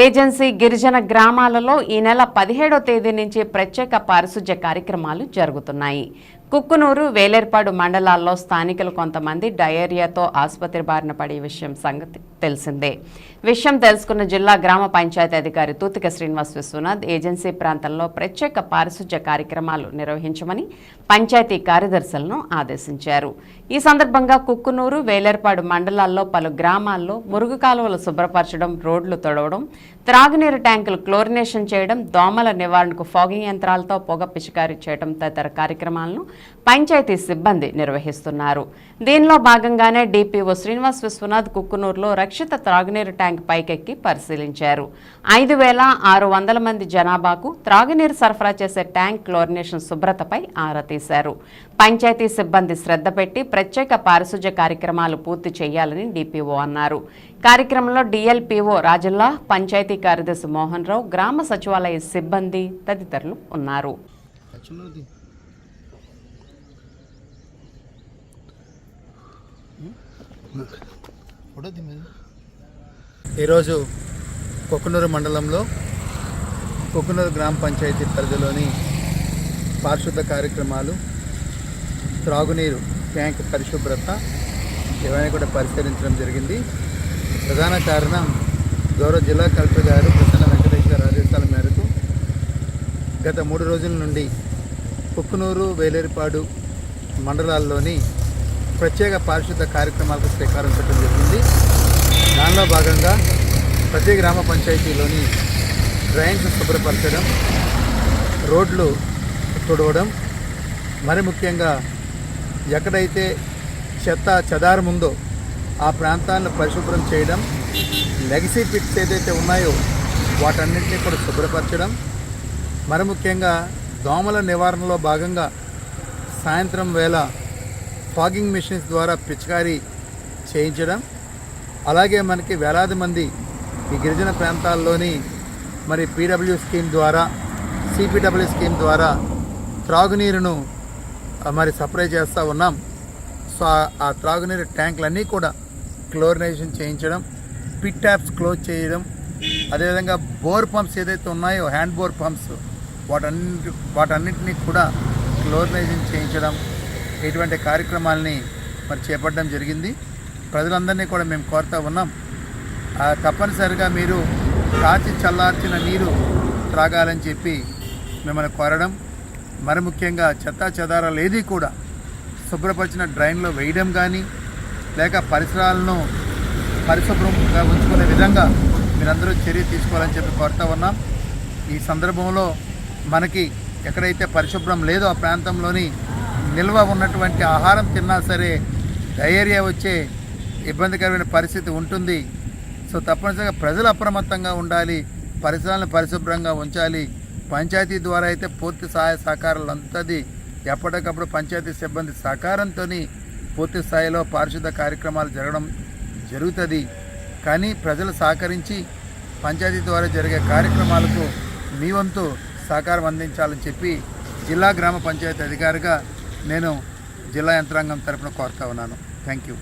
Agency గిరిజన గ్రామాలలో ఈ నెల పదిహేడో తేదీ నుంచి ప్రత్యేక పారిశుధ్య కార్యక్రమాలు జరుగుతున్నాయి. కుక్కునూరు వేలేర్పాడు మండలాల్లో స్థానికులు కొంతమంది డయేరియాతో ఆసుపత్రి బారిన పడే విషయం సంగతి తెలిసిందే. విషయం తెలుసుకున్న జిల్లా గ్రామ పంచాయతీ అధికారి తూతిక శ్రీనివాస్ విశ్వనాథ్ ఏజెన్సీ ప్రాంతంలో ప్రత్యేక పారిశుధ్య కార్యక్రమాలు నిర్వహించమని పంచాయతీ కార్యదర్శులను ఆదేశించారు. ఈ సందర్భంగా కుక్కునూరు వేలేర్పాడు మండలాల్లో పలు గ్రామాల్లో మురుగు కాలువలు శుభ్రపరచడం రోడ్లు తొడవడం త్రాగునీరు ట్యాంకులు క్లోరినేషన్ చేయడం దోమల నివారణకు ఫాగింగ్ యంత్రాలతో పొగ పిచికారీ చేయడం తదితర కార్యక్రమాలను పంచాయతీ సిబ్బంది నిర్వహిస్తున్నారు. దీనిలో భాగంగానే డిపిఓ శ్రీనివాస్ విశ్వనాథ్ కుక్కునూరులో రక్షిత త్రాగునీరు ట్యాంక్ పైకెక్కి పరిశీలించారు. ఐదు వేల ఆరు వందల మంది జనాభాకు త్రాగునీరు సరఫరా చేసే ట్యాంక్ క్లోరినేషన్ శుభ్రతపై ఆరా తీశారు. పంచాయతీ సిబ్బంది శ్రద్ధ పెట్టి ప్రత్యేక పారిశుధ్య కార్యక్రమాలు పూర్తి చేయాలని డిపిఓ అన్నారు. కార్యక్రమంలో డిఎల్పిఓ రాజుల్లా పంచాయతీ కార్యదర్శి మోహన్ రావు గ్రామ సచివాలయ సిబ్బంది తదితరులు ఉన్నారు. ఈరోజు కొక్కునూరు మండలంలో కొక్కునూరు గ్రామ పంచాయతీ పరిధిలోని పారిశుద్ధ కార్యక్రమాలు త్రాగునీరు ట్యాంక్ పరిశుభ్రత ఇవన్నీ కూడా పరిశీలించడం జరిగింది. ప్రధాన కారణం గౌరవ జిల్లా కలెక్టర్ గారు ప్రసన్న వెంకటేశ్వర ఆదేశాల మేరకు గత మూడు రోజుల నుండి కుక్కునూరు వేలేరుపాడు మండలాల్లోని ప్రత్యేక పారిశుద్ధ కార్యక్రమాలకు శ్రీకారం చుట్టడం జరిగింది. దానిలో భాగంగా ప్రతి గ్రామ పంచాయతీలోని డ్రైన్స్ శుభ్రపరచడం రోడ్లు తుడవడం మరి ముఖ్యంగా ఎక్కడైతే చెత్త చెదారం ఉందో ఆ ప్రాంతాలను పరిశుభ్రం చేయడం లెగసీ పిట్స్ ఏదైతే ఉన్నాయో వాటన్నింటినీ కూడా శుభ్రపరచడం మరి ముఖ్యంగా దోమల నివారణలో భాగంగా సాయంత్రం వేళ ఫాగింగ్ మిషన్స్ ద్వారా పిచికారీ చేయించడం అలాగే మనకి వేలాది మంది ఈ గిరిజన ప్రాంతాల్లోని మరి పీడబ్ల్యూ స్కీమ్ ద్వారా సిపిడబ్ల్యూ స్కీమ్ ద్వారా త్రాగునీరును మరి సప్లై చేస్తూ ఉన్నాం. సో ఆ- ఆ త్రాగునీరు ట్యాంకులన్నీ కూడా క్లోరినేషన్ చేయించడం పిట్ ట్యాప్స్ క్లోజ్ చేయడం అదేవిధంగా బోర్ పంప్స్ ఏదైతే ఉన్నాయో హ్యాండ్ బోర్ పంప్స్ వాటన్నిటి వాటన్నిటినీ కూడా క్లోరినేషన్ చేయించడం ఇటువంటి కార్యక్రమాలని మరి చేపట్టడం జరిగింది. ప్రజలందరినీ కూడా మేము కోరుతూ ఉన్నాం. తప్పనిసరిగా మీరు కాచి చల్లార్చిన నీరు త్రాగాలని చెప్పి మిమ్మల్ని కోరడం మరి ముఖ్యంగా చెత్తా చెదారాలు ఏది కూడా శుభ్రపరిచిన డ్రైన్లో వేయడం కానీ లేక పరిసరాలను పరిశుభ్రంగా ఉంచుకునే విధంగా మీరందరూ చర్య తీసుకోవాలని చెప్పి కోరుతా ఉన్నాం. ఈ సందర్భంలో మనకి ఎక్కడైతే పరిశుభ్రం లేదో ఆ ప్రాంతంలోని నిల్వ ఉన్నటువంటి ఆహారం తిన్నా సరే డయేరియా వచ్చే ఇబ్బందికరమైన పరిస్థితి ఉంటుంది. సో తప్పనిసరిగా ప్రజలు అప్రమత్తంగా ఉండాలి పరిసరాలను పరిశుభ్రంగా ఉంచాలి. పంచాయతీ ద్వారా అయితే పూర్తి సహాయ సహకారాలు అందుతుంది. ఎప్పటికప్పుడు పంచాయతీ సిబ్బంది సహకారంతో పూర్తి స్థాయిలో పారిశుద్ధ కార్యక్రమాలు జరగడం జరుగుతుంది. కానీ ప్రజలు సహకరించి పంచాయతీ ద్వారా జరిగే కార్యక్రమాలకు మీ వంతు సహకారం అందించాలని చెప్పి జిల్లా గ్రామ పంచాయతీ అధికారిగా నేను జిల్లా యంత్రాంగం తరఫున కోరుతా ఉన్నాను. Thank you